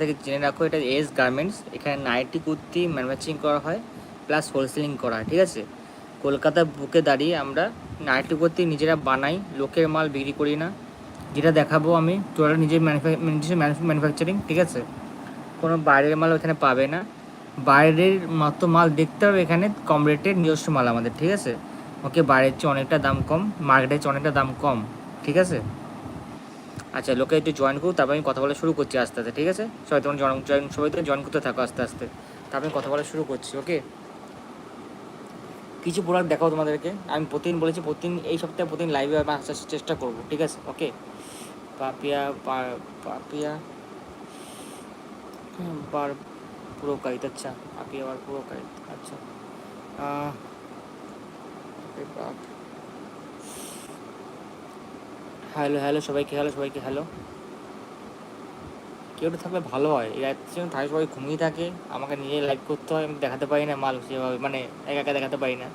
থেকে জেনে রাখো, এটা এস গার্মেন্টস, এখানে নাইটি, কুর্তি, ম্যানুফ্যাকচারিং করা হয়, প্লাস হোলসেলিং করা হয়, ঠিক আছে? কলকাতার বুকে দাঁড়িয়ে আমরা নাইটি, কুর্তি নিজেরা বানাই, লোকের মাল বিক্রি করি না। যেটা দেখাবো আমি টোটাল নিজের নিজস্ব ম্যানুফ্যাকচারিং, ঠিক আছে? কোনো বাইরের মাল এখানে পাবে না। বাইরের মতো মাল দেখতে হবে এখানে, কম রেটের নিজস্ব মাল আমাদের, ঠিক আছে? ওকে বাইরের চেয়ে অনেকটা দাম কম মার্কেটের চেয়ে অনেকটা দাম কম, ঠিক আছে? আচ্ছা লোকে একটু জয়েন করুক, তারপর আমি কথা বলা শুরু করছি আস্তে আস্তে, ঠিক আছে? সবাই তোমার জয়েন জয়েন সবাই তো জয়েন করতে থাকো আস্তে আস্তে। তারপর আমি কথা বলা শুরু করছি ওকে কিছু প্রোডাক্ট দেখাও তোমাদেরকে। আমি প্রতিদিন বলেছি, প্রতিদিন, এই সপ্তাহে প্রতিদিন লাইভে আমি আসার চেষ্টা করব, ঠিক আছে? ওকে পাপিয়া পাপিয়া বার পুরো কাইত আচ্ছা পাপিয়া বার পুরো কাইত আচ্ছা হ্যালো হ্যালো, সবাইকে হ্যালো সবাইকে হ্যালো। কেউ থাকলে ভালো হয়। রাত্রে থাকে, সবাই ঘুমিয়ে থাকে। আমাকে নিজে লাইভ করতে হয়, আমি দেখাতে পারি না, মাল সেভাবে মানে একা একা দেখাতে পারি না।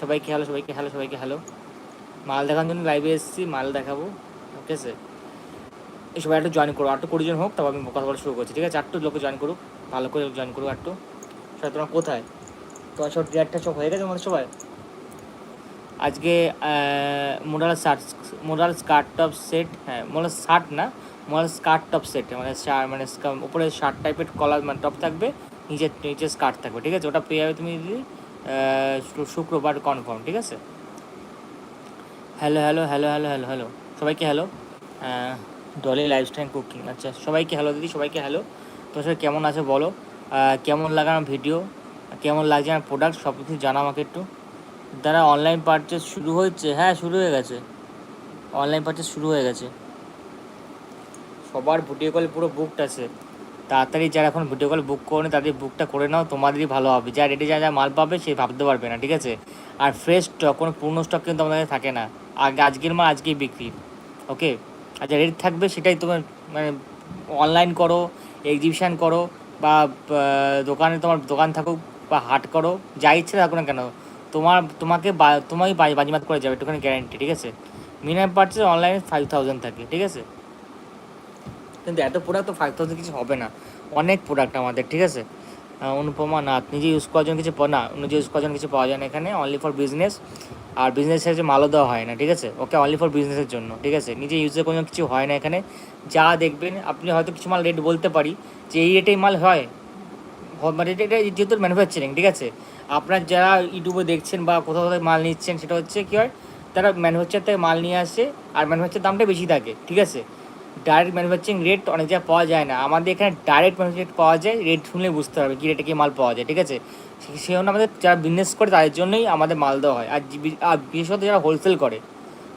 সবাইকে হ্যালো সবাইকে হ্যালো সবাইকে হ্যালো। মাল দেখানোর জন্য লাইভে এসেছি, মাল দেখাবো, ঠিক আছে? এই সবাই একটু জয়েন করো আটটু কুড়ি জন হোক, তারপর আমি কথা বলা শুরু করছি, ঠিক আছে? আটটু লোকে জয়েন করুক, ভালো করে জয়েন করুক আটটু। সবাই তোমার কোথায়? তোমার সব ডিয়ারটা সব হয়ে গেছে আমাদের সবাই আজকে modal shirt modal skirt top set হ্যাঁ মোডাল শার্ট না মোডাল স্কার্ট টপ সেট মানে মানে উপরে শার্ট টাইপের কলার মানে টপ থাকবে, নিচে নিচে স্কার্ট থাকবে, ঠিক আছে? ওটা পেয়ে যাবে তুমি শু- শুক্রবার কনফার্ম ঠিক আছে? Hello hello hello hello hello hello সবাইকে হ্যালো ডলি লাইফস্টাইল কুকিং আচ্ছা সবাইকে হ্যালো দিদি, সবাইকে হ্যালো তোমার সবাই কেমন আছে বলো? কেমন লাগে আমার ভিডিও কেমন লাগছে আমার প্রোডাক্ট সব কিছু জানা আমাকে একটু। দ্বারা অনলাইন পারচেস শুরু হয়েছে। হ্যাঁ শুরু হয়ে গেছে। অনলাইন পারচেস শুরু হয়ে গেছে। সবার ভিডিও কল পুরো বুকড আছে। তাড়াতাড়ি যারা এখন ভিডিও কল বুক করে তাদের বুকটা করে নাও, তোমাদেরই ভালো হবে। যা রেটে যা যা মাল পাবে, সে ভাবতে পারবে না, ঠিক আছে? আর ফ্রেশ স্টক কোনো পূর্ণ স্টক কিন্তু আমাদের থাকে না। আগে, আজকের মাল আজকেই বিক্রি ওকে আর যা রেট থাকবে, সেটাই তোমার মানে অনলাইন করো এক্সিবিশান করো, বা দোকানে তোমার দোকান থাকুক, বা হাট করো, যা ইচ্ছে থাকুক না কেন তোমার, তোমাকে তোমাকে বাজি- বাজিমাত করে যাবে, একটুখানি গ্যারান্টি ঠিক আছে? মিনিমাম পার্চেস অনলাইনে ফাইভ থাউজেন্ড থাকে, ঠিক আছে? কিন্তু এত প্রোডাক্ট তো ফাইভ থাউজেন্ড কিছু হবে না। অনেক প্রোডাক্ট আমাদের, ঠিক আছে? অনুপমা নাথ, নিজে ইউজ করার জন্য কিছু না, নিজে ইউজ করার জন্য কিছু পাওয়া যায় না এখানে অনলি ফর বিজনেস আর বিজনেসের যে মালও দেওয়া হয় না, ঠিক আছে? ওকে অনলি ফর বিজনেসের জন্য, ঠিক আছে? নিজে ইউজের কোনো কিছু হয় না এখানে। যা দেখবেন, আপনি হয়তো কিছু মাল রেট বলতে পারি, যে এই রেটেই মাল হয় মানে এটা যেহেতু ম্যানুফ্যাকচারিং ঠিক আছে? আপনার যারা ইউটিউবে দেখছেন বা কোথাও কোথাও মাল নিচ্ছেন, সেটা হচ্ছে কী হয়, তারা ম্যানুফ্যাকচার থেকে মাল নিয়ে আসে, আর ম্যানুফ্যাকচার দামটা বেশি থাকে, ঠিক আছে? ডাইরেক্ট ম্যানুফ্যাকচারিং রেট অনেক জায়গায় পাওয়া যায় না। আমাদের এখানে ডাইরেক্ট ম্যানুফ্যাকচার পাওয়া যায় রেট শুনলে বুঝতে হবে কী রেটে কী মাল পাওয়া যায়, ঠিক আছে? সেই জন্য আমাদের যারা বিজনেস করে, তাদের জন্যই আমাদের মাল দেওয়া হয়। আর বিশেষত যারা হোলসেল করে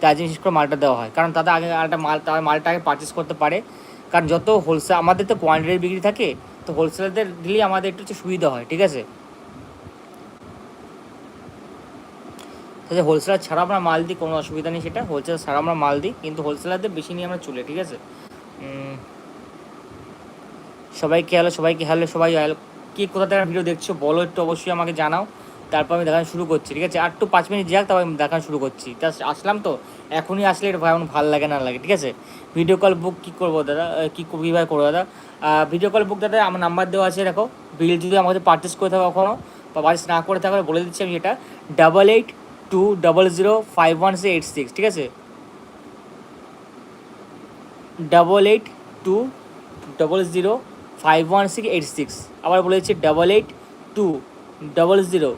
জন্য বিশেষ করে মালটা দেওয়া হয়। কারণ তাদের আগে আরেকটা মাল তারা মালটা আগে পারচেস করতে পারে। কারণ যত হোলসেল আমাদের তো কোয়ান্টিটির বিক্রি থাকে তো হোলসেলারদের দিলেই আমাদের একটু হচ্ছে সুবিধা হয়, ঠিক আছে? তাহলে হোলসেলার ছাড়া আমরা মাল দিই, কোনো অসুবিধা নেই সেটা। হোলসেলার ছাড়া আমরা মাল দিই, কিন্তু হোলসেলারদের বেশি নিয়ে আমরা চলে, ঠিক আছে? সবাইকে হ্যালো সবাইকে হ্যালো, সবাই, হ্যালো। কে কোথা থেকে ভিডিও দেখছ, বলো একটু অবশ্যই আমাকে জানাও। তারপর আমি দেখানো শুরু করছি, ঠিক আছে? আর একটু পাঁচ মিনিট যাক, তারপর আমি দেখানো শুরু করছি। তা আসলাম তো, এখনই আসলে এটা ভাই ভালো লাগে, না লাগে, ঠিক আছে? ভিডিও কল বুক কী করব দাদা? কী কীভাবে করব দাদা? ভিডিও কল বুক দাদা, আমার নাম্বার দেওয়া আছে, দেখো। বিল যদি আমাদের পারচেস করে থাকো কখনো, বা পারচেস না করে থাকলে বলে দিচ্ছি আমি এটা। Double eight two double zero five one eight six ঠিক আছে? Double eight two double zero five one six eight six আবার বলে দিচ্ছি double eight two double zero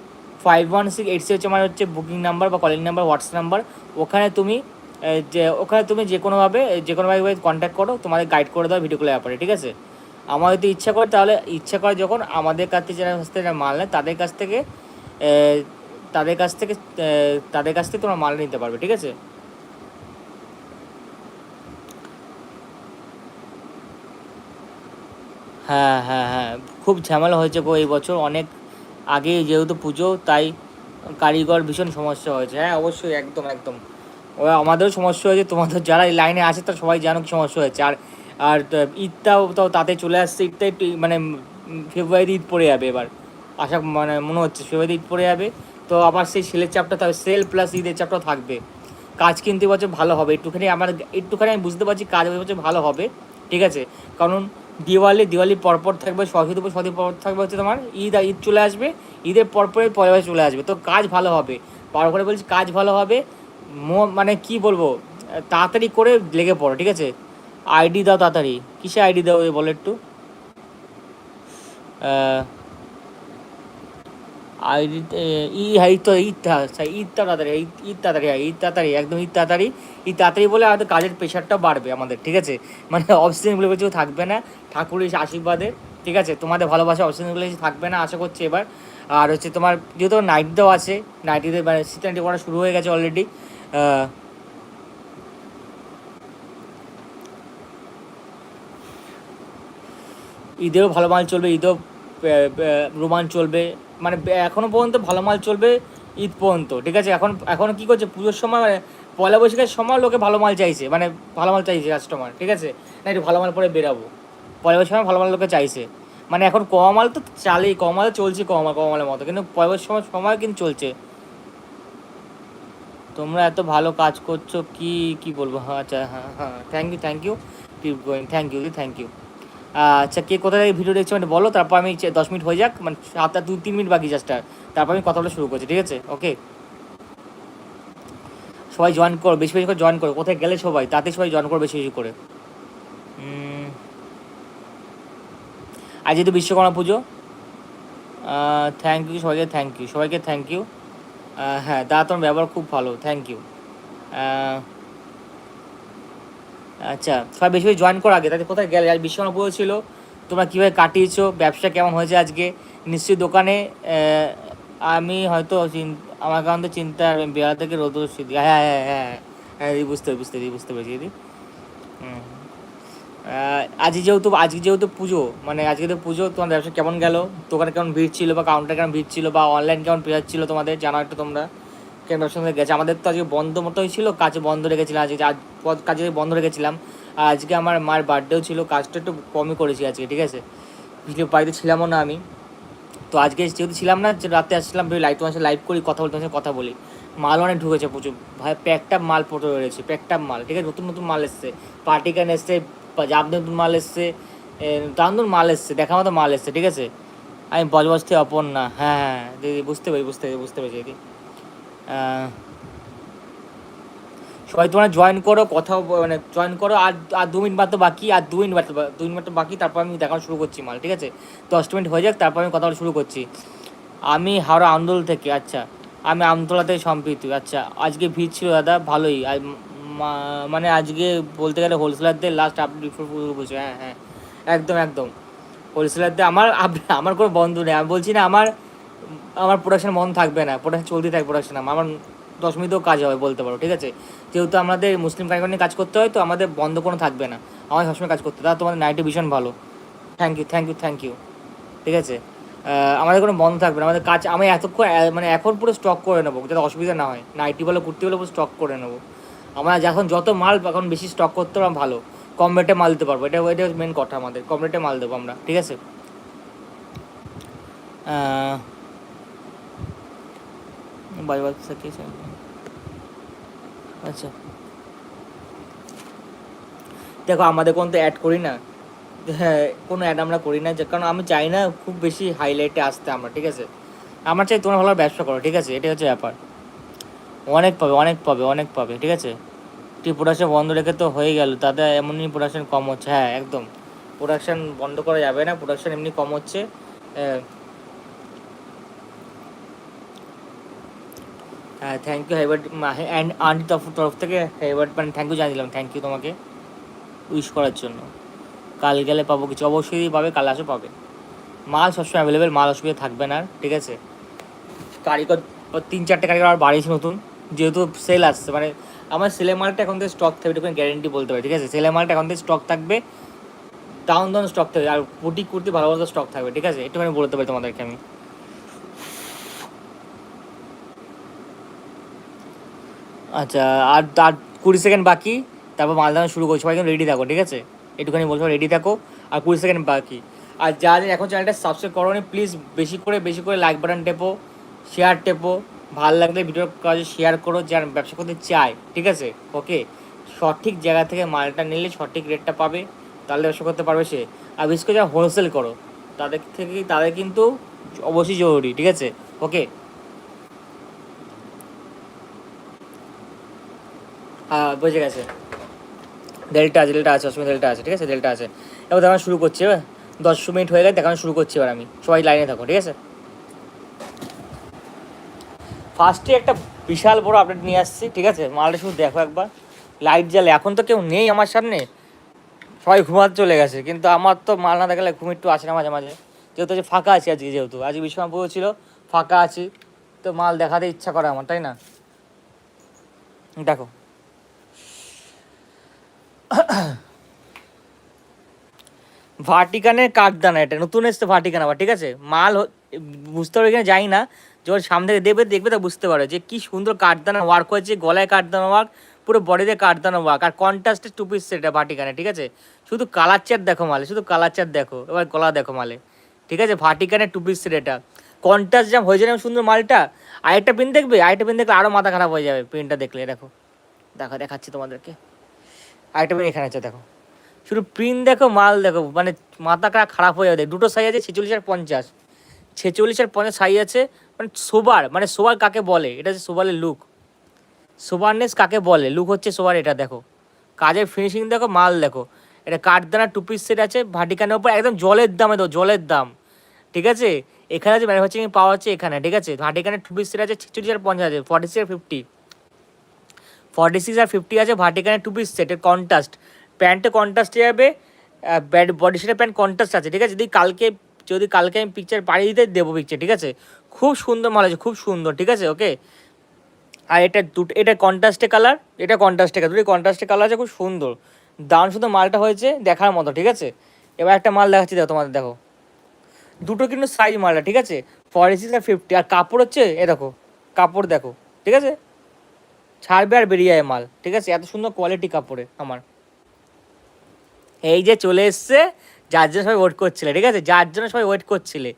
five one six eight six হচ্ছে আমার হচ্ছে বুকিং নাম্বার বা calling number WhatsApp number ওখানে তুমি যে, ওখানে তুমি যে কোনোভাবে যে কোনোভাবে কন্ট্যাক্ট করো, তোমাদের গাইড করে দাও ভিডিও কলের ব্যাপারে, ঠিক আছে? আমার যদি ইচ্ছা করে, তাহলে ইচ্ছা করে যখন আমাদের কাছ থেকে যারা যারা মাল নেয়, তাদের কাছ থেকে তাদের কাছ থেকে তাদের কাছ থেকে তোমরা মাল নিতে পারবে, ঠিক আছে? হ্যাঁ হ্যাঁ হ্যাঁ। খুব ঝামেলা হয়েছে গো এই বছর, অনেক আগে যেহেতু পুজো, তাই কারিগর ভীষণ সমস্যা হয়েছে। হ্যাঁ অবশ্যই, একদম একদম। ও আমাদেরও সমস্যা হয়েছে, তোমাদের যারা এই লাইনে আছে, তারা সবাই জানো সমস্যা হয়েছে। আর আর ঈদটাও তো তাতে চলে আসছে, ঈদটা একটু মানে ফেব্রুয়ারি ঈদ পড়ে যাবে এবার। আশা মানে মনে হচ্ছে ফেব্রুয়ারি ঈদ পড়ে যাবে। তো আবার সেই সেলের চাপটা থাকবে সেল প্লাস ঈদের চাপটা থাকবে। কাজ কিন্তু এবছর ভালো হবে। একটুখানি আমার, একটুখানি আমি বুঝতে পারছি কাজ এবছর ভালো হবে, ঠিক আছে? কারণ দিওয়ালি দিওয়ালি পরপর থাকবে, সরস্বতী পুজো, সরস্বতী পর থাকবে হচ্ছে তোমার, ঈদ ঈদ চলে আসবে, ঈদের পরপরে পয়লা চলে আসবে। তো কাজ ভালো হবে। পার করে বলছি কাজ ভালো হবে। মানে কি বলব, তাড়াতাড়ি করে লেগে পড়ো, ঠিক আছে? আইডি দাও তাড়াতাড়ি। কিসে আইডি দাও বলো একটু? ই হ্যাঁ তো ঈদ ঈদ তাড়াতাড়ি ঈদ তাড়াতাড়ি হ্যাঁ, ঈদ তাড়াতাড়ি একদম ঈদ তাড়াতাড়ি ঈদ তাড়াতাড়ি বলে আমাদের কাজের প্রেশারটা বাড়বে আমাদের ঠিক আছে? মানে অপশনগুলো কিছু থাকবে না ঠাকুরের আশীর্বাদে ঠিক আছে? তোমাদের ভালোবাসা অপশনগুলো কিছু থাকবে না আশা করছি এবার। আর হচ্ছে তোমার যেহেতু নাইট দেও আছে নাইটিতে মানে নাইটি করা শুরু হয়ে গেছে অলরেডি ঈদেও ভালো মাল চলবে ঈদেও রোমান চলবে। মানে এখনও পর্যন্ত ভালো মাল চলবে ঈদ পর্যন্ত, ঠিক আছে? এখন এখন কি করছে? পুজোর সময় মানে পয়লা বৈশাখের সময় লোকে ভালো মাল চাইছে মানে ভালো মাল চাইছে কাস্টমার ঠিক আছে? না, একটু ভালো মাল পরে বেরাবো। পয়লা বৈশাখ সময় ভালো মাল লোকে চাইছে। মানে এখন কম মাল তো চালেই, কম মাল চলছে কম মাল, কম মালের মতো, কিন্তু পয়লা সময় সময় কিন্তু চলছে। তোমরা এত ভালো কাজ করছ, কি কি বলব? হ্যাঁ আচ্ছা হ্যাঁ হ্যাঁ thank you thank you keep going thank you thank you আচ্ছা কে কোথা থেকে ভিডিও দেখছ মানে বলো, তারপর আমি দশ মিনিট হয়ে যাক মানে সাত আর দু তিন মিনিট বাকি জাস্ট আর। তারপর আমি কথা বলা শুরু করছি, ঠিক আছে? ওকে সবাই জয়েন করো, বেশি বেশি করে জয়েন করো। কোথায় গেলে সবাই, তাতে সবাই জয়েন করো বেশি বেশি করে। আজ যেহেতু বিশ্বকর্মা পুজো থ্যাংক ইউ সবাইকে থ্যাংক ইউ সবাইকে থ্যাংক ইউ হ্যাঁ দাদা তোমার ব্যবহার খুব ভালো থ্যাংক ইউ আচ্ছা সবাই বেশি বেশি জয়েন করো আগে, তাতে কোথায় গেলে? আজ বিশ্বকর্মা পুজো ছিল, তোমরা কীভাবে কাটিয়েছো? ব্যবসা কেমন হয়েছে আজকে? নিশ্চয়ই দোকানে আমি হয়তো আমার কারণ তো চিন্তা বেড়া থেকে রোদ স্মৃতি হ্যাঁ হ্যাঁ হ্যাঁ হ্যাঁ হ্যাঁ দিদি, বুঝতে বুঝতে দিদি বুঝতে পেরেছি, দিদি। আজকে যেহেতু আজকে যেহেতু পুজো মানে আজকে তো পুজো, তোমার ব্যবসা কেমন গেল? দোকানে কেমন ভিড় ছিল বা কাউন্টার কেমন ভিড় ছিল বা অনলাইন কেমন পেঁয়াজ ছিল তোমাদের? জানো একটু তোমরা। ব্যবসা মধ্যে গেছে? আমাদের তো আজকে বন্ধ মতোই ছিল, কাজ বন্ধ রেখেছিলাম আজকে। আজ কাজে বন্ধ রেখেছিলাম। আর আজকে আমার মার বার্থডেও ছিল, কাজটা একটু কমই করেছি আজকে, ঠিক আছে? পিছলে বাড়িতে ছিলামও না আমি। তো আজকে যেহেতু ছিলাম না রাতে আসছিলাম লাইভ তোমার সাথে লাইভ করি, কথা বলি তোমার কথা বলি। মাল অনেক ঢুকেছে প্রচুর। ভাই প্যাকটা মাল পড়ে রয়েছে প্যাকটা মাল, ঠিক আছে? নতুন নতুন মাল এসছে। পার্টি ক্যান এসছে জাব নতুন মাল এসছে দারুণ মাল এসছে দেখা মতো মাল এসছে, ঠিক আছে? আমি বজবজ অপর না হ্যাঁ হ্যাঁ দিদি, বুঝতে পারি বুঝতে পারি বুঝতে পেরেছি, দিদি। সবাই তোমরা জয়েন করো কথা মানে জয়েন করো, আর আর দু মিনিট মাত্র বাকি, আর দু মিনিট মাত্র দু মিনিট মাত্র বাকি, তারপর আমি দেখানো শুরু করছি মাল, ঠিক আছে? দশ মিনিট হয়ে যাক, তারপর আমি কথা শুরু করছি। আমি হাওড়া আন্দোল থেকে আচ্ছা। আমি আমতলা থেকে সম্প্রীতি আচ্ছা। আজকে ভিড় ছিল দাদা, ভালোই। মানে আজকে বলতে গেলে হোলসেলারদের লাস্ট আপডেট বলছে হ্যাঁ হ্যাঁ একদম একদম। হোলসেলারদের, আমার আমার কোনো বন্ধ নেই, আমি বলছি না, আমার আমার প্রোডাকশন মন থাকবে না প্রোডাকশন চলতে থাকে প্রোডাকশন আমার দশ মিনিটেও কাজ হবে বলতে পারো, ঠিক আছে? যেহেতু আমাদের মুসলিম কারিগর নিয়ে কাজ করতে হয়, তো আমাদের বন্ধ কোনো থাকবে না আমার সবসময় কাজ করতে দাদা তোমাদের নাইটে ভীষণ ভালো। Thank you thank you thank you ঠিক আছে? আমাদের কোনো বন্ধ থাকবে না, আমাদের কাজ, আমি এতক্ষণ মানে এখন পুরো স্টক করে নেব, যাতে অসুবিধা না হয় নাইটি বলে কুর্তি বলে, পুরো স্টক করে নেব। আমরা যখন যত মাল এখন বেশি স্টক করতে পারব, ভালো। কম রেটে মাল দিতে পারব, এটা এটা মেন কথা আমাদের, কম রেটে মাল দেবো আমরা, ঠিক আছে? বাজে বাজে থাকিয়েছে আচ্ছা। দেখো, আমাদের কোনো তো অ্যাড করি না। হ্যাঁ কোনো অ্যাড আমরা করি না কারণ আমি চাই না খুব বেশি হাইলাইটে আসতে আমরা, ঠিক আছে? আমার চাই তোমরা ভালো ব্যবসা করো, ঠিক আছে? এটাই হচ্ছে ব্যাপার। অনেক পাবে অনেক পাবে অনেক পাবে, ঠিক আছে? তুই প্রোডাকশন বন্ধ রেখে তো হয়ে গেল, তাতে এমনই প্রোডাকশন কম হচ্ছে। হ্যাঁ একদম। প্রোডাকশন বন্ধ করা যাবে না প্রোডাকশন এমনি কম হচ্ছে আহ, হ্যাঁ thank you Herbert and aunty তরফ থেকে হেবার্ট মানে থ্যাংক ইউ জানিয়ে দিলাম। থ্যাংক ইউ তোমাকে উইশ করার জন্য। কাল গেলে পাবো কিছু। অবশ্যই পাবে, কাল আসো পাবে। মাল সবসময় অ্যাভেলেবেল মাল অসুবিধা থাকবে না ঠিক আছে? কারিগর তিন চারটে কারিগর আর বাড়িয়েছে নতুন। যেহেতু সেল আসছে মানে আমার সেলে মালটা এখন থেকে স্টক থাকবে এটুকু গ্যারেন্টি বলতে পারি, ঠিক আছে? সেলে মালটা এখন থেকে স্টক থাকবে ডাউন ডাউন স্টক থাকবে, আর কুটি কুর্তি ভালো ভালো স্টক থাকবে, ঠিক আছে? একটুখানি বলতে পারি তোমাদেরকে আমি। আচ্ছা আর আর কুড়ি সেকেন্ড বাকি, তারপর মাল দাম শুরু করছি সবাই রেডি থাকো, ঠিক আছে? একটুখানি বলছো রেডি থাকো, আর কুড়ি সেকেন্ড বাকি। আর যা যা এখন চ্যানেলটা সাবস্ক্রাইব করো নি প্লিজ বেশি করে বেশি করে লাইক বাটন টেপো শেয়ার টেপো। ভালো লাগলে ভিডিওর কাজে শেয়ার করো, যারা ব্যবসা করতে চায়, ঠিক আছে? ওকে সঠিক জায়গা থেকে মালটা নিলে সঠিক রেটটা পাবে, তাহলে ব্যবসা করতে পারবে সে। আর বিশেষ করে যারা হোলসেল করো, তাদের থেকে, তাদের কিন্তু অবশ্যই জরুরি, ঠিক আছে? ওকে বুঝে গেছে। ডেল্টা আছে ডেল্টা আছে অসুবিধা ডেল্টা আছে, ঠিক আছে? ডেল্টা আছে। এবার দেখানো শুরু করছি, এবার দশ মিনিট হয়ে গেলে দেখানো শুরু করছি এবার আমি। সবাই লাইনে থাকো ঠিক আছে? ফার্স্টে একটা বিশাল বড় আপডেট নিয়ে আসছি, ঠিক আছে? মালটা শুধু দেখো একবার। লাইট জ্বালে, এখন তো কেউ নেই আমার সামনে। সবাই ঘুমাতে চলে গেছে, কিন্তু আমার তো মাল না দেখালে ঘুম একটু আসে না মাঝে মাঝে। যেহেতু যে ফাঁকা আছি আজকে, যেহেতু। আজকে বিশ্বনাথপুর ছিল, ফাঁকা আছি। তো মাল দেখাতে ইচ্ছা করে আমার, তাই না? দেখো। ভার্টিকানের কাঠদানা এটা, নতুন এসছে ভার্টিকান আবার, ঠিক আছে? মাল বুঝতে পারবে কিনা যাই না যখন সামনে থেকে দেখবে দেখবে তা বুঝতে পারবে যে কি সুন্দর কাঠদানা ওয়ার্ক হয়েছে, গলায় কাঠদানা ওয়ার্ক পুরো বডিতে কাঠদানা ওয়ার্ক আর কন্ট্রাস্টে টু পিস সেটা ভার্টিকানে ঠিক আছে? শুধু কালার চার দেখো মালে, শুধু কালার চার দেখো, এবার গলা দেখো মালে, ঠিক আছে? ভার্টিকানের টু পিস এটা। কন্ট্রাস্ট যেমন হয়ে যায় সুন্দর মালটা, আরেকটা পিন দেখবে? আরেকটা পিন দেখলে আরও মাথা খারাপ হয়ে যাবে পিনটা দেখলে, দেখো। দেখো, দেখাচ্ছি তোমাদেরকে। আরেকটা পিন এখানে আছে, দেখো। শুধু প্রিন্ট দেখো, মাল দেখো মানে মাথা কা- খারাপ হয়ে যাবে। দুটো সাইজ আছে, ছেচল্লিশ আর পঞ্চাশ। ছেচল্লিশ আর পঞ্চাশ সাইজ আছে মানে সোবার মানে সোবার কাকে বলে? এটা হচ্ছে সোবারের লুক সোবারনেস কাকে বলে? লুক হচ্ছে সোবার এটা দেখো। কাজের ফিনিশিং দেখো, মাল দেখো। এটা কাঠদানা টু পিস সেট আছে, ভাটিকানের উপর একদম জলের দামে তো, জলের দাম। ঠিক আছে? এখানে যে ম্যানুফ্যাকচারিং পাওয়া হচ্ছে এখানে, ঠিক আছে? ভাটিকানের টু পিস সেট আছে, ছেচল্লিশ আর পঞ্চাশ আছে ফর্টি সিক্স আর ফিফটি ফর্টি সিক্স আর ফিফটি আছে ভার্টিকানের টু পিস সেটের কন্ট্রাস্ট প্যান্টে কন্ট্রাস্ট যাবে ব্যাড বডি সেটের প্যান্ট কন্ট্রাস্ট আছে, ঠিক আছে? যদি কালকে যদি কালকে আমি পিকচার পাঠিয়ে দিতে, দেবো পিকচার ঠিক আছে? খুব সুন্দর মাল আছে, খুব সুন্দর, ঠিক আছে? ওকে আর এটা দুটো, এটা কন্ট্রাস্টে কালার এটা কন্ট্রাস্টে কালার দুটো কন্ট্রাস্টে কালার আছে, খুব সুন্দর। দাম শুধু মালটা হয়েছে দেখার মতো, ঠিক আছে? এবার একটা মাল দেখাচ্ছি, দেখো তোমাদের, দেখো। দুটো কিন্তু সাইজ মালটা, ঠিক আছে? ফর্টি সিক্স আর ফিফটি আর কাপড় হচ্ছে, এ দেখো, কাপড় দেখো, ঠিক আছে? ছাড়বে আর বেরিয়ে যায় মাল, ঠিক আছে? এত সুন্দর কোয়ালিটি কাপড়ে আমার। এই যে চলে এসছে, যার জন্য সবাই ওয়েট করছিলে, ঠিক আছে? যার জন্য সবাই ওয়েট করছিলে।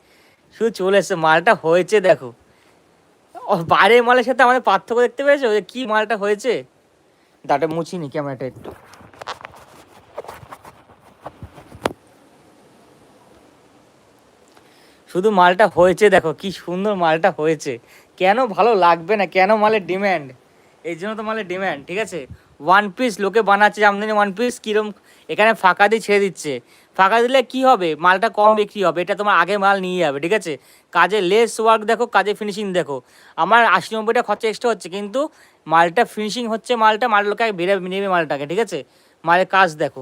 শুধু চলে এসছে, মালটা হয়েছে দেখো। বাইরের মালের সাথে আমাদের পার্থক্য দেখতে পেয়েছ? যে কি মালটা হয়েছে? দাটা মুছিনি ক্যামেরাটা একটু। শুধু মালটা হয়েছে দেখো, কি সুন্দর মালটা হয়েছে। কেন ভালো লাগবে না? কেন মালের ডিম্যান্ড এই জন্য তো মালের ডিম্যান্ড ঠিক আছে? ওয়ান পিস লোকে বানাচ্ছে আমদানি ওয়ান পিস কিরম, এখানে ফাঁকা দিয়ে ছেড়ে দিচ্ছে। ফাঁকা দিলে কি হবে? মালটা কম বিক্রি হবে, এটা তোমার আগে মাল নিয়ে যাবে, ঠিক আছে? কাজে লেস ওয়ার্ক দেখো, কাজে ফিনিশিং দেখো। আমার আশি নব্বইটা খরচা এক্সট্রা হচ্ছে, কিন্তু মালটা ফিনিশিং হচ্ছে মালটা, মাল লোকে বেড়ে নেবে মালটাকে, ঠিক আছে? মালের কাজ দেখো।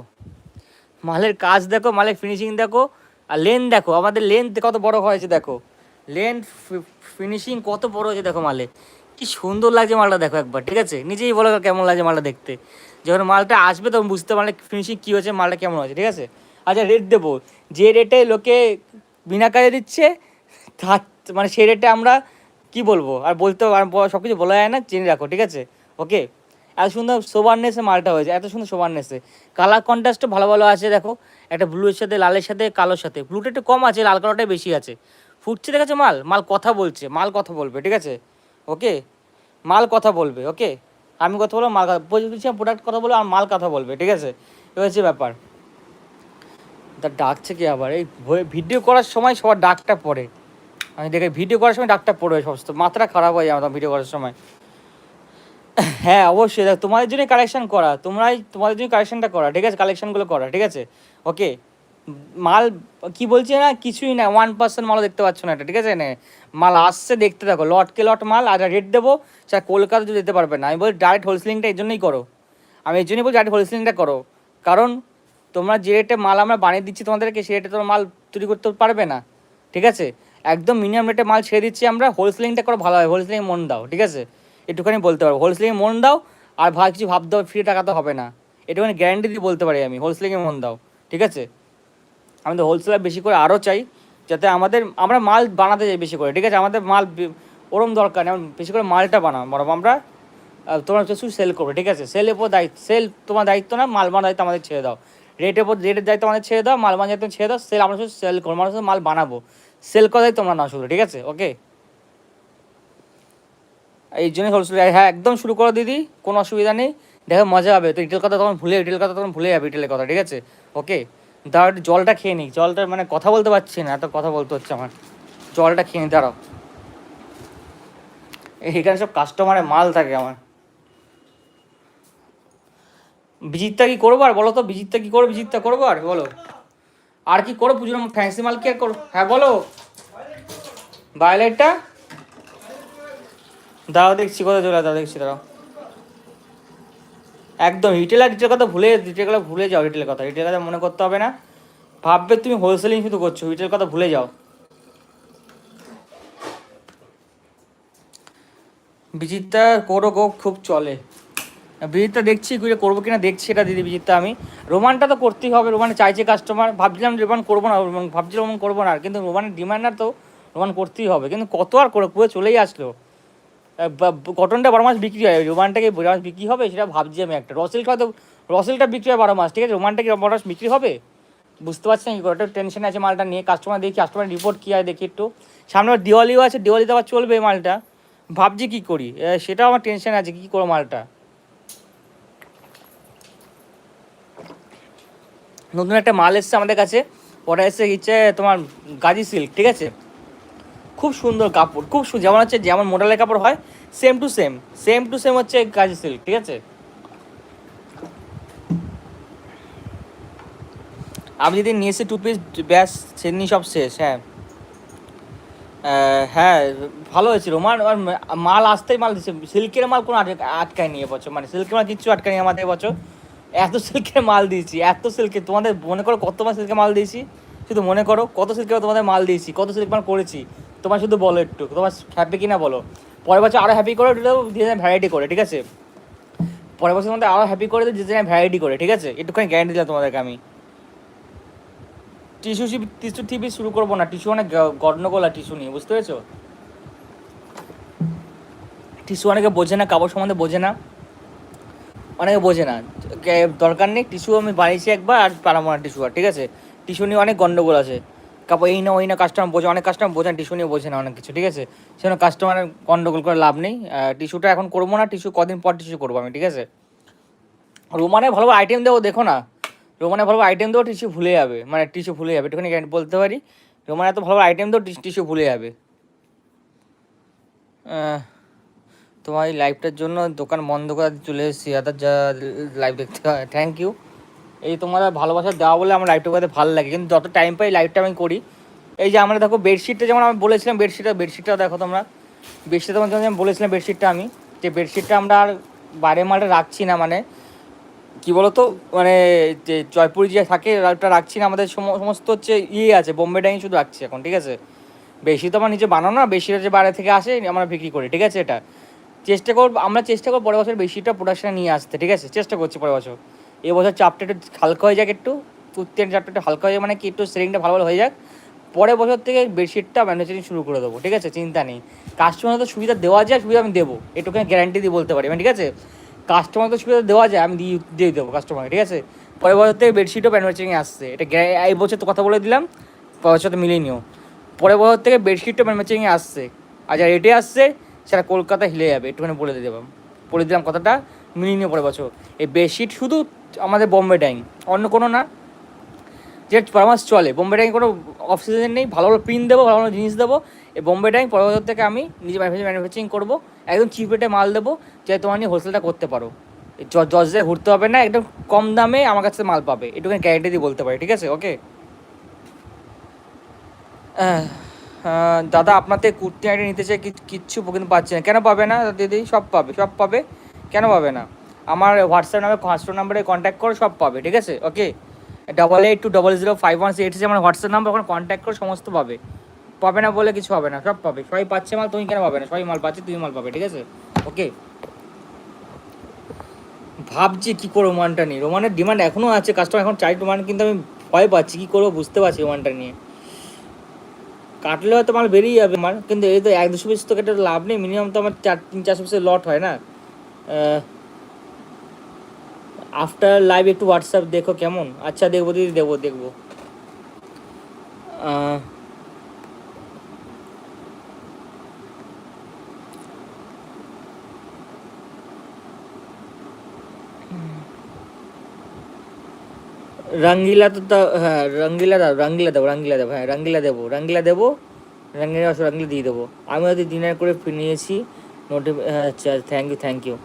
মালের কাজ দেখো, মালের ফিনিশিং দেখো, আর লেন দেখো, আমাদের লেন কত বড় হয়েছে দেখো। লেন ফিনিশিং কত বড় হয়েছে দেখো মালে। কি সুন্দর লাগছে মালটা, দেখো একবার, ঠিক আছে? নিজেই বলো কেমন লাগছে মালটা দেখতে। যখন মালটা আসবে তখন বুঝতে পারলে ফিনিশিং কী হয়েছে, মালটা কেমন হয়েছে, ঠিক আছে? আচ্ছা রেট দেবো। যে রেটে লোকে বিনা কাজে দিচ্ছে, তার মানে সেই রেটে আমরা কি বলব? আর বলতে সব কিছু বলা যায় না, জেনে রাখো, ঠিক আছে? ওকে এত সুন্দর সোবারনেসে মালটা হয়েছে, এত সুন্দর সোবারনেসে কালার কন্ট্রাস্টও ভালো ভালো আছে, দেখো। একটা ব্লুর সাথে, লালের সাথে, কালোর সাথে। ব্লুটা একটু কম আছে, লাল কালোটাই বেশি আছে। ফুটছে দেখেছ মাল? মাল কথা বলছে, মাল কথা বলবে, ঠিক আছে? ওকে? মাল কথা বলবে, ওকে? আমি কথা বলব, মাল কথা প্রোডাক্ট কথা বলব আর মাল কথা বলবে, ঠিক আছে? এ হচ্ছে ব্যাপার। তা ডাকছে কি আবার? এই ভিডিও করার সময় সবার ডাকটা পড়ে। আমি দেখে ভিডিও করার সময় ডাকটা পড়বে সমস্ত। মাত্রা খারাপ হয়ে যায় আমার ভিডিও করার সময়। হ্যাঁ অবশ্যই। দেখ, তোমাদের জন্যই কালেকশন করা। তোমরাই তোমাদের জন্য কালেকশনটা করা, ঠিক আছে? কালেকশনগুলো করা, ঠিক আছে? ওকে? মাল, কি বলছি না, কিছুই না ওয়ান পার্সেন্ট মালও দেখতে পাচ্ছ না এটা, ঠিক আছে? না, মাল আসছে, দেখতে থাকো লটকে লট মাল আর রেট দেবো সে কলকাতা যদি যেতে পারবে না। আমি বলি ডাইরেক্ট হোলসেলিংটা এই জন্যই করো। আমি এই জন্যই বলি ডাইরেক্ট হোলসেলিংটা করো। কারণ তোমরা যে রেটে মাল আমরা বানিয়ে দিচ্ছি তোমাদেরকে সে রেটে তোমার মাল তৈরি করতে পারবে না, ঠিক আছে? একদম মিনিমাম রেটে মাল ছেড়ে দিচ্ছি আমরা হোলসেলিংটা করো, ভালো হয় হোলসেলিং মন দাও, ঠিক আছে? একটুখানি বলতে পারব হোলসেলিং মন দাও, আর ভাই কিছু ভাবতে হবে ফ্রি টাকা তো হবে না। একটুখানি গ্যারান্টি দিয়ে বলতে পারি আমি হোলসেলিংয়ে মন দাও, ঠিক আছে? আমি তো হোলসেলার বেশি করে আরও চাই, যাতে আমাদের, আমরা মাল বানাতে চাই বেশি করে, ঠিক আছে? আমাদের মাল ওরম দরকার নেই বেশি করে মালটা বানাও বরং আমরা তোমরা হচ্ছে শুধু সেল করবে, ঠিক আছে? সেলের উপর দায়িত্ব সেল তোমার দায়িত্ব না, মাল বানার দায়িত্ব আমাদের ছেড়ে দাও। রেটের উপর রেটের দায়িত্ব আমাদের ছেড়ে দাও, মাল বানার দায়িত্ব ছেড়ে দাও সেল আমরা শুধু সেল করব, আমরা শুধু মাল বানাবো। সেল করাই তোমরা না, শুধু, ঠিক আছে? ওকে এই জন্যই হোলসেল হ্যাঁ একদম শুরু করো দিদি, কোনো অসুবিধা নেই। দেখো, মজা হবে। তো রিটেল কথা তখন ভুলে রিটেল কথা তখন ভুলে যাবে রিটেলের কথা, ঠিক আছে? ওকে একটু জলটা খেয়ে নিই। জলটা মানে কথা বলতে পারছি না, এত কথা বলতে হচ্ছে আমার। জলটা খেয়ে নিই, দাঁড়াও। এখানে সব কাস্টমারের মাল থাকে আমার। বিজিতটা কি করব আর বলো তো, বিজিতটা কি করব, বিজিতটা করব আর, বলো। আর কি করো পুজোর ফ্যান্সি মাল কি আর করো হ্যাঁ বলো। বায়োলাইটটা দাও, দেখছি কোথায় চলে দাও, দেখছি, দাঁড়াও। একদম রিটেল আর রিটেল কথা ভুলে রিটেল কথা ভুলে যাও রিটেল কথা। রিটেল কথা মনে করতে হবে না। ভাববে তুমি হোলসেলিং শুধু করছ রিটেল কথা ভুলে যাও। বিজিতটা করো গো, খুব চলে। বিজিতটা দেখছি ঘুরে করব কিনা দেখছি এটা দিদি বিজিতটা আমি। রোমানটা তো করতেই হবে রোমান চাইছে কাস্টমার ভাবছিলাম রোমান করব না ভাবছিলাম রোমান করব না কিন্তু রোমানের ডিমান্ড আর তো রোমান করতেই হবে। কিন্তু কত আর করে, পুরো চলেই আসলো। কটনটা বারো মাস বিক্রি হয়, রোমানটাকে বারো মাস বিক্রি হবে সেটা ভাবছি আমি একটা। রসেলটা হয়তো রসেলটা বিক্রি হয় বারো মাস, ঠিক আছে? রোমানটা কি বারো মাস বিক্রি হবে? বুঝতে পারছি না কি করে টেনশন আছে মালটা নিয়ে কাস্টমার দেখি কাস্টমার রিপোর্ট কী হয় দেখি একটু। সামনে দিওয়ালিও আছে, দিওয়ালিতে আবার চলবে মালটা। ভাবছি কী করি? সেটাও আমার টেনশন আছে, কী করো মালটা? নতুন একটা মাল এসছে আমাদের কাছে। ওটা এসে ইচ্ছে তোমার গাজি সিল্ক, ঠিক আছে? খুব সুন্দর কাপড়, খুব যেমন হচ্ছে যেমন মোডালের কাপড় হয় same to same same to same হচ্ছে গাজি সিল্ক ঠিক আছে? আমি যদি নিয়ে এসে টু পিস ব্যাস সেদিনই সব শেষ হ্যাঁ। হ্যাঁ ভালো হয়েছে রোমান আর মাল আসতেই মাল সিল্কের মাল কোনো আটকে আটকায় নিয়ে বছর। মানে সিল্কের মাল কিচ্ছু আটকায় নিয়ে আমাদের বছর। এত সিল্কের মাল দিয়েছি, এত সিল্কের তোমাদের মনে করো কত মাস সিল্কের মাল দিয়েছি? শুধু মনে করো কত সিল্কের তোমাদের মাল দিয়েছি, কত সিল্ক মাল করেছি তোমার শুধু বলো একটু তোমার হ্যাপি কিনা বলো। পরের বছর আরও হ্যাপি করে ডিজাইন ভ্যারাইটি করে, ঠিক আছে? পরের বছর তোমাদের আরও হ্যাপি করে ডিজাইন ভ্যারাইটি করে, ঠিক আছে? একটুখানি গ্যারান্টি দিলাম তোমাদেরকে আমি। টিস্যু টিস্যু টিভি শুরু করব না টিস্যু অনেক গ- গন্ডগোল আর টিস্যু নিয়ে, বুঝতে পেরেছ? টিস্যু অনেকে বোঝে না, কাপড় সম্বন্ধে বোঝে না। অনেকে বোঝে না দরকার নেই টিস্যু আমি বানিয়েছি একবার আর পারাবো না টিস্যু আর, ঠিক আছে? টিস্যু নিয়ে অনেক গন্ডগোল আছে। কাপড় এই না ওই না কাস্টমার বোঝে, অনেক কাস্টমার বোঝেন, টিস্যু নিয়ে বোঝে না অনেক কিছু, ঠিক আছে? সেজন্য কাস্টমারের গন্ডগোল করে লাভ নেই। টিস্যুটা এখন করব না, টিস্যু কদিন পর টিস্যু করব আমি, ঠিক আছে? রোমানে ভালো আইটেম দেবো, দেখো না। রোমানে ভালো আইটেম দেবো, টিস্যু ভুলে যাবে। মানে টিস্যু ভুলে যাবে, একটুখানি বলতে পারি। রোমানে এত ভালো আইটেম দেবো টিস্যু ভুলে যাবে। তোমার এই লাইভটার জন্য দোকান বন্ধ করে চলে এসেছি। যা লাইভ দেখতে হয়। থ্যাংক ইউ এই তোমার ভালোবাসা দেওয়া বলে আমার লাইভটা করতে ভালো লাগে। কিন্তু যত টাইম পাই লাইভটা আমি করি। এই যে আমরা দেখো বেডশিটটা যেমন আমি বলেছিলাম বেডশিটটা বেডশিটটা দেখো তোমরা। বেডশিটটা তোমার যেমন বলেছিলাম বেডশিটটা আমি, যে বেডশিটটা আমরা আর বাইরে মালটা রাখছি না মানে কি বলতো? মানে যে জয়পুরি যে থাকে ওটা রাখছি না, আমাদের সম- সমস্ত হচ্ছে ইয়ে আছে, বোম্বে ডাইং শুধু রাখছি এখন, ঠিক আছে? বেশি তো আমার নিজে বানানো না বেশিটা যে বাইরে থেকে আসে, আমরা বিক্রি করি, ঠিক আছে এটা? চেষ্টা করব আমরা চেষ্টা করব পরের বছর বেশিটা প্রোডাকশনে নিয়ে আসতে, ঠিক আছে? চেষ্টা করছি পরের বছর। এবছর চাপটা একটু হালকা হয়ে যাক একটু। কুর্তির চাপটা একটু হালকা হয়ে যাক মানে কি একটু সেলিংটা ভালো ভালো হয়ে যাক। পরের বছর থেকে বেডশিটটা ম্যানুফ্যাকচারিং শুরু করে দেবো, ঠিক আছে? চিন্তা নেই। কাস্টমার তো সুবিধা দেওয়া যায় সুবিধা আমি দেবো। এটুখানি গ্যারান্টি দিয়ে বলতে পারি মানে ঠিক আছে? কাস্টমার তো সুবিধা দেওয়া যায় আমি দিয়ে দিয়ে দেবো কাস্টমারকে ঠিক আছে? পরের বছর থেকে বেডশিটও ম্যানুফ্যাকচারিং আসছে। এটা এই বছর তো কথা বলে দিলাম, পরের বছর তো মিলিয়ে নিও। পরের বছর থেকে বেডশিটটা ম্যানুফ্যাকচারিং আসছে। আর যা রেটে আসছে, সেটা কলকাতা হিলে যাবে, একটুখানি বলে দিয়ে দিলাম, বলে দিলাম কথাটা মিলিয়ে নিও পরের বছর। এই বেডশিট শুধু আমাদের বোম্বে ডাইং অন্য কোনো না। যে পরামর্শ চলে। বোম্বে ডাইং কোনো অফ সিজন নেই। ভালো ভালো প্রিন্ট দেবো, ভালো ভালো জিনিস দেবো। এই বোম্বে ডাইং পরের বছর থেকে আমি নিজে ম্যানুফ্যাকচারিং করব। একদম চিপ রেটে মাল দেবো, যাতে তোমার নিয়ে হোলসেলটা করতে পারো। জজে ঘুরতে হবে না, একদম কম দামে আমার কাছে মাল পাবে। এটুকু গ্যারেন্টি দিয়ে বলতে পারি, ঠিক আছে? ওকে দাদা আপনাদের কুর্তি আইডি নিতে চাই কিচ্ছু কিন্তু পাচ্ছে না। কেন পাবে না দিদি? সব পাবে সব পাবে। কেন পাবে না? আমার হোয়াটসঅ্যাপ নাম্বার, হোয়াটসঅ্যাপ নাম্বারে কন্ট্যাক্ট করো সব পাবে, ঠিক আছে? Okay double eight two double zero five one eight আমার হোয়াটসঅ্যাপ নাম্বার, ওখানে কন্ট্যাক্ট করে সমস্ত পাবে। পাবে না বলে কিছু হবে না, সব পাবে। সবাই পাচ্ছে মাল, তুমি কেন পাবে না? সবাই মাল পাচ্ছে, তুমি মাল পাবে, ঠিক আছে? ওকে ভাবছি কি করব রোমানটা নিয়ে। রোমানের ডিমান্ড এখনও আছে কাস্টমার এখন চাই রোমান কিন্তু আমি ভয় পাচ্ছি, কী করব বুঝতে পারছি রোমানটা নিয়ে। কাটলে হয়তো মাল বেরিয়ে যাবে আমার কিন্তু এই তো এক দুশো পিস তো কেটে লাভ নেই মিনিমাম তো আমার চার, তিন, চারশো পিসের লট হয় না। আফটার লাইভ একটু হোয়াটসঅ্যাপ দেখো কেমন? আচ্ছা দেখব, দিদি দেবো দেখব। রঙ্গিলা তো হ্যাঁ রঙ্গিলা দাও, রঙ্গিলা দেবো রঙ্গিলা দেবো হ্যাঁ রঙ্গিলা দেবো রঙ্গিলা দেবো, রঙ্গিলা রঙ্গিলা দিয়ে দেবো। আমি হয়তো ডিনার করে ফিরে নিয়েছি। নোটি আচ্ছা থ্যাংক ইউ থ্যাংক ইউ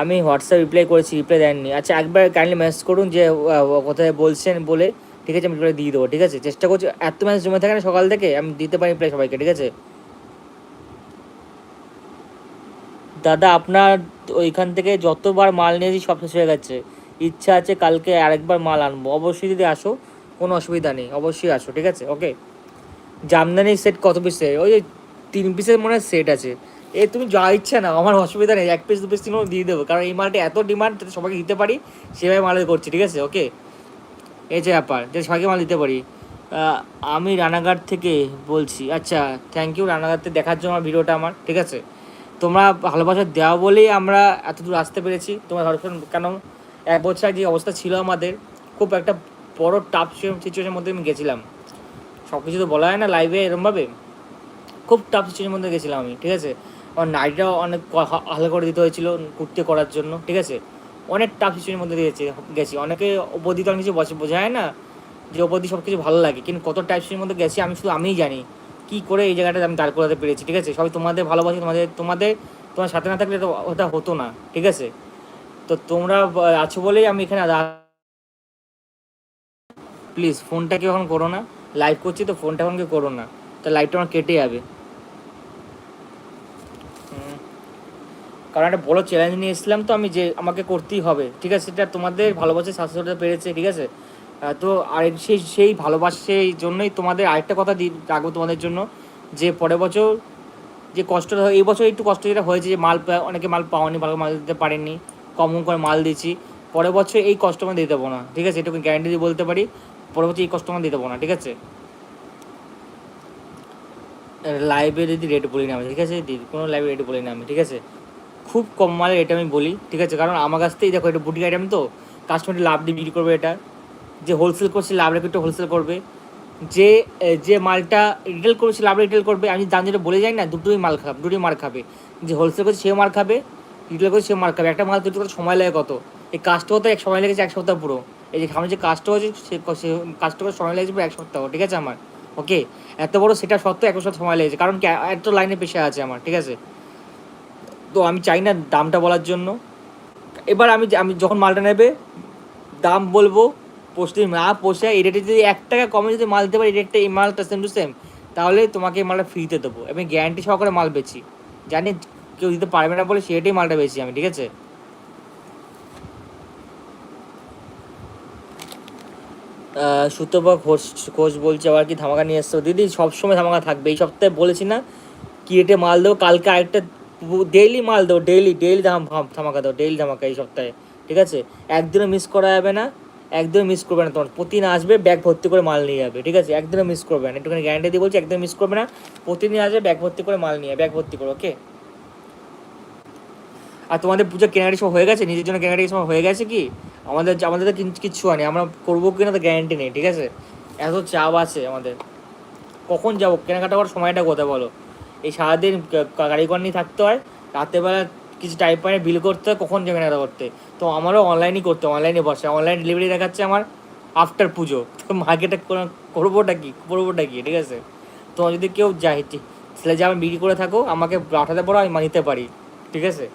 আমি হোয়াটসঅ্যাপ রিপ্লাই করেছি রিপ্লাই দেননি। আচ্ছা একবার কাইন্ডলি মেসেজ করুন যে কোথায় বলছেন বলে, ঠিক আছে, আমি রিপ্লাই দিয়ে দেবো, ঠিক আছে? চেষ্টা করছি, এত মেসেজ জমে থাকে না সকাল থেকে, আমি দিতে পারি রিপ্লাই সবাইকে, ঠিক আছে? দাদা, আপনার ওইখান থেকে যতবার মাল নিয়েছি সব শেষ হয়ে গেছে। ইচ্ছা আছে কালকে আরেকবার মাল আনব। অবশ্যই যদি আসো, কোনো অসুবিধা নেই, অবশ্যই আসো, ঠিক আছে? ওকে জামদানি সেট কত পিসের ওই তিন পিসের মনে হয় সেট আছে। এ, তুমি যা ইচ্ছা না আমার অসুবিধা নেই, এক পিস দু পিস তিনও দিয়ে দেবো। কারণ এই মালটা এত ডিমান্ড যাতে সবাইকে দিতে পারি, সেভাবে মাল করছি, ঠিক আছে? ওকে এই যে ব্যাপার, যে সবাইকে মাল দিতে পারি। আমি রানাঘাট থেকে বলছি আচ্ছা থ্যাংক ইউ রানাঘাট থেকে দেখার জন্য ভিডিওটা আমার, ঠিক আছে? তোমরা ভালোবাসা দেওয়া বলেই আমরা এত দূর আসতে পেরেছি। তোমার ধর্ষণ কেন এক বছর যে অবস্থা ছিল আমাদের, খুব একটা বড় টাফ সিচুয়েশনের মধ্যে আমি গেছিলাম। সব কিছু তো বলা হয় না লাইভে এরমভাবে। খুব টাফ সিচুয়েশনের মধ্যে গেছিলাম আমি, ঠিক আছে? নাইটটাও অনেক ক- হালকা করে দিতে হয়েছিল কুর্তি করার জন্য, ঠিক আছে? অনেক টাফ সিচুয়েশনের মধ্যে দিয়েছি গেছি অনেকে ওপর দিতে অনেক কিছু বসে- বোঝায় না যে ওপর দিয়ে সব কিছু ভালো লাগে, কিন্তু কত টাইপ সিচুয়েশনের মধ্যে গেছি আমি শুধু আমিই জানি কী করে এই জায়গাটা আমি দাঁড় করাতে পেরেছি, ঠিক আছে? সবাই তোমাদের ভালোবাসি, তোমাদের তোমাদের, তোমার সাথে না থাকলে ওটা হতো না, ঠিক আছে? তো তোমরা আছো বলেই আমি এখানে প্লিজ ফোনটা কেউ এখন করো না। লাইভ করছি তো ফোনটা এখন কেউ করো না। তো লাইভটা আমার কেটে যাবে। কারণ একটা বড় চ্যালেঞ্জ নিয়ে এসেছিলাম তো আমি যে আমাকে করতেই হবে। ঠিক আছে? সেটা তোমাদের ভালোবাসে হতে পেরেছে, ঠিক আছে? তো আর সেই সেই ভালোবাসার জন্যই তোমাদের আরেকটা কথা দিই রাখব তোমাদের জন্য, যে পরের বছর যে কষ্টটা, এই বছর একটু কষ্ট যেটা হয়েছে যে মাল অনেকে মাল পাওয়ানি ভালো মাল দিতে পারেননি, কম করে মাল দিচ্ছি পরের বছর এই কষ্ট আমি দিয়ে দেবো না, ঠিক আছে? এটুকু গ্যারান্টি দিয়ে বলতে পারি, পরের বছর এই কষ্ট আমি দিয়ে দেবো না, ঠিক আছে? লাইভে যদি রেট বলি না আমি, ঠিক আছে? কোনো লাইভে রেট বলি না আমি, ঠিক আছে? খুব কম মালের এটা আমি বলি, ঠিক আছে? কারণ আমার কাছ থেকেই দেখো, এটা বুটিক আইটেম তো কাস্টমারটি লাভ দিয়ে বিক্রি করবে এটা। যে হোলসেল করছে, লাভ রেখে একটু হোলসেল করবে। যে যে মালটা রিটেল করছে, লাভ রিটেল করবে, আমি দাম যেটা বলে যাই না, দুটোই মাল খাবে দুটোই মার খাবে। যে হোলসেল করছে সে মার খাবে রিটেল করছে সে মার খাবে। একটা মাল তৈরি করতে সময় লাগে কত? এই কাজটা হতে এক সময় লেগেছে, এক সপ্তাহ পুরো। এই যে আমার যে কাজটা হচ্ছে সে কাজটা করতে সময় লেগেছে, এক সপ্তাহ, ঠিক আছে আমার? ওকে এত বড় সেটা সত্ত্বেও এক সপ্তাহ সময় লেগেছে, কারণ এত লাইনে পেশা আছে আমার, ঠিক আছে? তো আমি চাই না দামটা বলার জন্য। এবার আমি আমি যখন মালটা নেবে, দাম বলব, পোস্টে না পোষে এই রেটে যদি এক টাকা কমে যদি মাল দিতে পারি, এই রেটটা এই মালটা সেম টু সেম তাহলে তোমাকে এই মালটা ফ্রিতে দেবো। আমি গ্যারান্টি সহকারে মাল বেছি জানি কেউ দিতে পারবে না বলে সেটাই মালটা বেছি আমি, ঠিক আছে? সুতপা ঘোষ ঘোষ বলছে আবার কি ধামাকা নিয়ে এসছো। দিদি সবসময় ধামাকা থাকবে, এই সপ্তাহে বলেছি না, কি রেটে মাল দেবো? কালকে আরেকটা ডেইলি মাল দেবো ডেইলি ডেইলি ধামাকা দেবো ডেইলি ধামাকা এই সপ্তাহে, ঠিক আছে? একদিনও মিস করা যাবে না একদমই মিস করবে না, তোমার প্রতিদিন আসবে ব্যাগ ভর্তি করে মাল নিয়ে যাবে, ঠিক আছে? একদিনও মিস করবে না, একটুখানি গ্যারান্টি দিয়ে বলছি একদম মিস করবে না, প্রতিদিন আসবে ব্যাগ ভর্তি করে মাল নিয়ে ব্যাগ ভর্তি করে ওকে আর তোমাদের পুজো কেনাকাটি সব হয়ে গেছে? নিজের জন্য কেনাকাটি সব হয়ে গেছে কি? আমাদের আমাদের তো কিচ্ছু হয়নি, আমরা করব কিনা তো গ্যারান্টি নেই, ঠিক আছে? এত চাপ আছে আমাদের। কখন যাব? কেনাকাটা করার সময়টা কোথায় বলো? এই সারাদিন কা- কা- গাড়ি কর নিয়ে থাকতে হয়। রাতেরবেলা কিছু টাইপ পায় বিল করতে হয়, কখন যাবে কেনাকাটা করতে। তো আমারও অনলাইনই করতে অনলাইনে বসে। অনলাইন ডেলিভারি দেখাচ্ছে আমার আফটার পুজো। তো মার্কেটে করবোটা কি? করবোটা কি? ঠিক আছে? তো যদি কেউ যায় ছেলে যে আমি বিক্রি করে থাকো আমাকে পাঠাতে পারো আমি মানিতে পারি। ঠিক আছে?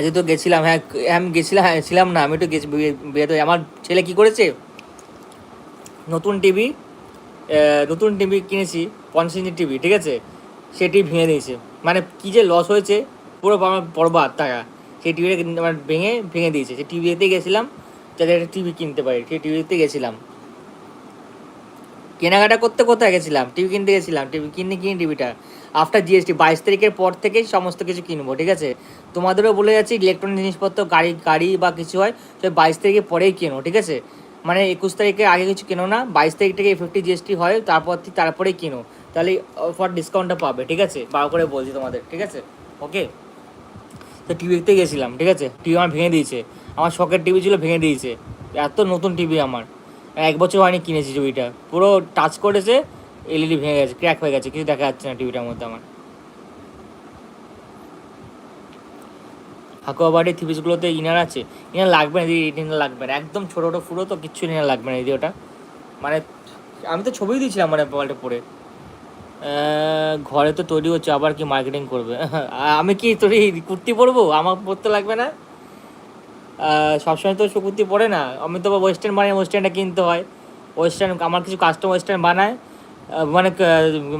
আজ তো গেছিলাম হ্যাঁ আমি গেছিলাম হ্যাঁ ছিলাম না, আমি তো গেছি, বিয়ে- বিয়েতে আমার ছেলে কি করেছে? নতুন টিভি নতুন টিভি কিনেছি, পঞ্চাশ ইঞ্চি টিভি ঠিক আছে? সেটি ভেঙে দিয়েছে। মানে কী যে লস হয়েছে, পুরো আমার বরবাদ টাকা। সেই টিভিটা আমার ভেঙে ভেঙে দিয়েছে। সেই টিভিতে গেছিলাম, যাতে একটা টিভি কিনতে পারি সেই টিভিতে গেছিলাম। কেনাকাটা করতে কোথায় গেছিলাম টিভি কিনতে গেছিলাম টিভি কিনে কিনে টিভিটা আফটার জিএসটি বাইশ তারিখের পর থেকেই সমস্ত কিছু কিনবো, ঠিক আছে? তোমাদেরও বলে যাচ্ছি ইলেকট্রনিক জিনিসপত্র, গাড়ি গাড়ি বা কিছু হয়, তো বাইশ তারিখের পরেই কেনো, ঠিক আছে? মানে একুশ তারিখে আগে কিছু কেনো না, বাইশ তারিখ থেকে ফিফটি জিএসটি হয়, তারপর তারপরেই কেনো। তাহলে ফর ডিসকাউন্টটা পাবে, ঠিক আছে? বার করে বলছি তোমাদের, ঠিক আছে? ওকে তো টিভি দেখতে গেছিলাম, ঠিক আছে? টিভি আমার ভেঙে দিয়েছে। আমার শখের টিভি ছিল, ভেঙে দিয়েছে। এত নতুন টিভি আমার। এক বছর হয়নি কিনেছি টিভিটা পুরো টাচ করেছে এলইডি ভেঙে গেছে ক্র্যাক হয়ে গেছে, কিছু দেখা যাচ্ছে না টিভিটার মধ্যে আমার। হাকুয়া বাড়ির থিপিসগুলোতে ইনার আছে। ইনার লাগবে না দিদি, ইনার লাগবে না। একদম ছোটো ছোটো ফুটো তো কিচ্ছু ইনার লাগবে না দিদি ওটা। মানে আমি তো ছবি দিয়েছিলাম মানে মোবাইলটা পরে ঘরে তো তৈরি হচ্ছে, আবার কি মার্কেটিং করবে? আমি কি তোর কুর্তি পরবো? আমার পরতে লাগবে না? সবসময় তো কুর্তি পরে না। আমি তো ওয়েস্টার্ন বানাই ওয়েস্টার্নটা কিনতে হয়। ওয়েস্টার্ন আমার কিছু কাস্টম ওয়েস্টার্ন বানায়। মানে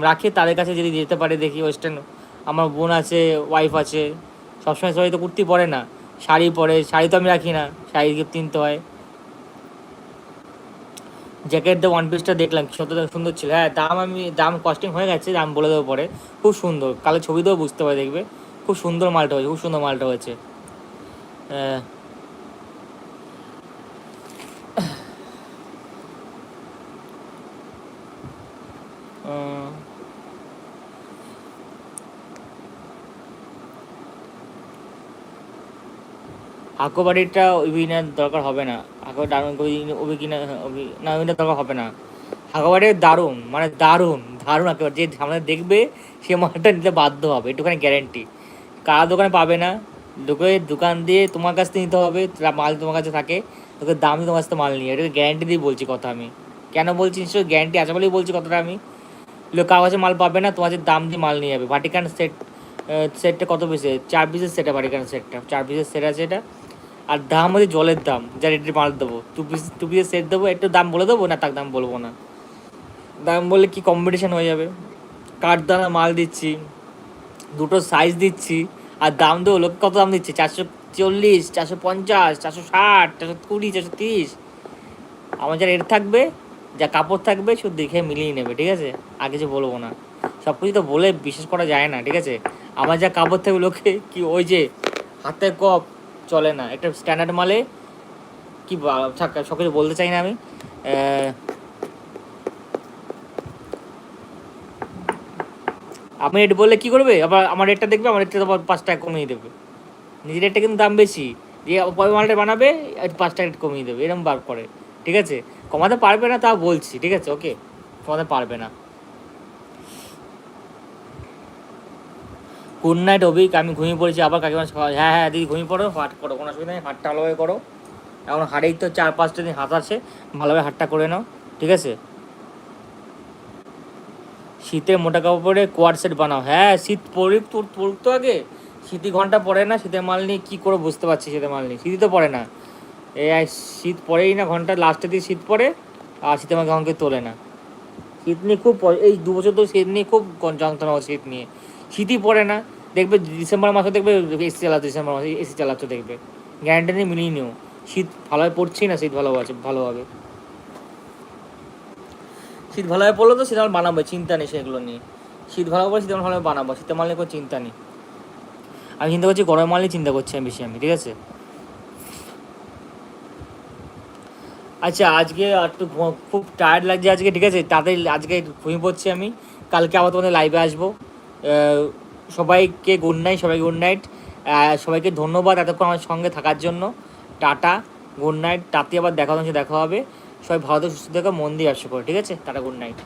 রাখি তাদের কাছে যদি যেতে পারে দেখি ওয়েস্টার্ন আমার বোন আছে ওয়াইফ আছে। সবসময় সবাই তো কুর্তি পরে না। শাড়ি পরে শাড়ি তো আমি রাখি না শাড়ি গিফট কিনতে হয়। জ্যাকেট দিয়ে ওয়ান পিসটা দেখলাম কি সুন্দর ছিল। হ্যাঁ দাম আমি দাম কস্টিং হয়ে গেছে দাম বলে দেবো পরে। খুব সুন্দর কালে ছবি দেবো বুঝতে পারে দেখবে। খুব সুন্দর মালটা হয়েছে খুব সুন্দর মালটা হয়েছে। আহ, উম, হাকো বাড়িটা অভিনয়ের দরকার হবে না। হাকো দারুণ অভি কিনা অভি না অভিনয়ের দরকার হবে না। হাকো দারুণ মানে দারুণ দারুণ একেবারে। যে সামনে দেখবে সে মালটা নিতে বাধ্য হবে একটুখানি গ্যারেন্টি কারা দোকানে পাবে না? লোকে দোকান দিয়ে তোমার কাছ থেকে নিতে হবে মাল তোমার কাছে থাকে তোকে দামি তোমার কাছ থেকে মাল নিয়ে। এটাকে গ্যারেন্টি দিয়ে বলছি কথা আমি। কেন বলছি নিশ্চয়ই গ্যারেন্টি আছে বলেই বলছি কথাটা আমি। লোক কারও কাছে মাল পাবে না তোমার দাম দিয়ে মাল নিয়ে যাবে। ভাটিকান সেট সেটটা কত পিসের চার পিসের সেটা ভাটিকান সেটটা চার পিসের সেট আছে এটা। আর দাম হচ্ছে জলের দাম, যা রেটের মাল দেবো। টু পিস টু পিসের সেট দেবো, একটু দাম বলে দেবো, না তার দাম বলব না। দাম বললে কি কম্পিটিশান হয়ে যাবে? কাঠ দানা মাল দিচ্ছি? দুটো সাইজ দিচ্ছি, আর দাম দেবো, লোক কত দাম দিচ্ছে? চারশো চল্লিশ, চারশো পঞ্চাশ, চারশো ষাট, চারশো কুড়ি, চারশো তিরিশ। আমার যা রেট থাকবে, যা কাপড় থাকবে শুধু দেখে মিলিয়ে নেবে, ঠিক আছে? আর কিছু বলব না। সব কিছু তো বলে বিশ্বাস করা যায় না, ঠিক আছে? আমার যা কাপড় থাকবে, লোকে কি ওই যে হাতে কপ চলে না। একটা স্ট্যান্ডার্ড মালে কি থাক সব কিছু বলতে চাই না আমি। আপনি রেট বললে কি করবে? আবার আমার রেটটা দেখবে, আমার রেটটা আবার পাঁচ টাকা কমিয়ে দেবে। নিজের রেটটা কিন্তু দাম বেশি। যে পরে মালটা বানাবে পাঁচ টাকা রেট কমিয়ে দেবে। এরকম বার করে। ঠিক আছে? কমাতে পারবে না তা বলছি। ঠিক আছে? ওকে কমাতে পারবে না। গুড নাইট অভিক আমি ঘুমিয়ে পড়েছি, আবার কাকিমা সকাল হ্যাঁ হ্যাঁ দিদি ঘুমিয়ে পড়ো হাট করো, কোনো অসুবিধা নেই হাটটা ভালোভাবে করো। এখন হাটেই তো চার পাঁচটা দিন হাত আছে, ভালোভাবে হাটটা করে নাও, ঠিক আছে? শীতে মোটা কাপড় কোয়ার সেট বানাও। হ্যাঁ শীত পরে তোর তো আগে। শীতি ঘণ্টা পড়ে না, শীতের মাল নিয়ে কী করে বুঝতে পারছি শীতের মাল নিয়ে? শীতই তো পড়ে না। আর শীত পড়েই না ঘণ্টা লাস্টের দিকে শীত পড়ে, আর শীতের মাল কখনকে তোলে না। শীত নিয়ে খুব এই দু বছর তো শীত নিয়ে খুব যন্ত্রণা শীত নিয়ে। শীতই পড়ে না, দেখবে ডিসেম্বর মাসে দেখবে এসি চালাচ্ছে, ডিসেম্বর মাসে এসি চালাচ্ছে দেখবে। গ্যারান্টি নিয়ে মিলিয়ে নিও। শীত ভালোভাবে পড়ছেই না, শীত ভালো আছে ভালোভাবে শীত ভালোভাবে পড়ল তো সেটা বানাবো, চিন্তা নেই সেগুলো নিয়ে। শীত ভালোভাবে পড়লে শীত ভালোভাবে বানাবো, শীতের মাল নিয়ে কোনো চিন্তা নেই। আমি চিন্তা করছি গরম মাল নিয়ে চিন্তা করছি আমি বেশি, আমি, ঠিক আছে? আচ্ছা আজকে একটু খুব টায়ার্ড লাগছে আজকে, ঠিক আছে? তাদের আজকে ঘুমিয়ে পড়ছি আমি। কালকে আবার তোমাদের লাইভে আসব। সবাইকে গুড নাইট সবাইকে গুড নাইট সবাইকে ধন্যবাদ এতক্ষণ আমার সঙ্গে থাকার জন্য। টাটা গুড নাইট তাতে আবার দেখা হচ্ছে, দেখা হবে। সবাই ভারতের সুস্থ থেকে, মন দিয়ে আসো করো, ঠিক আছে? Tata good night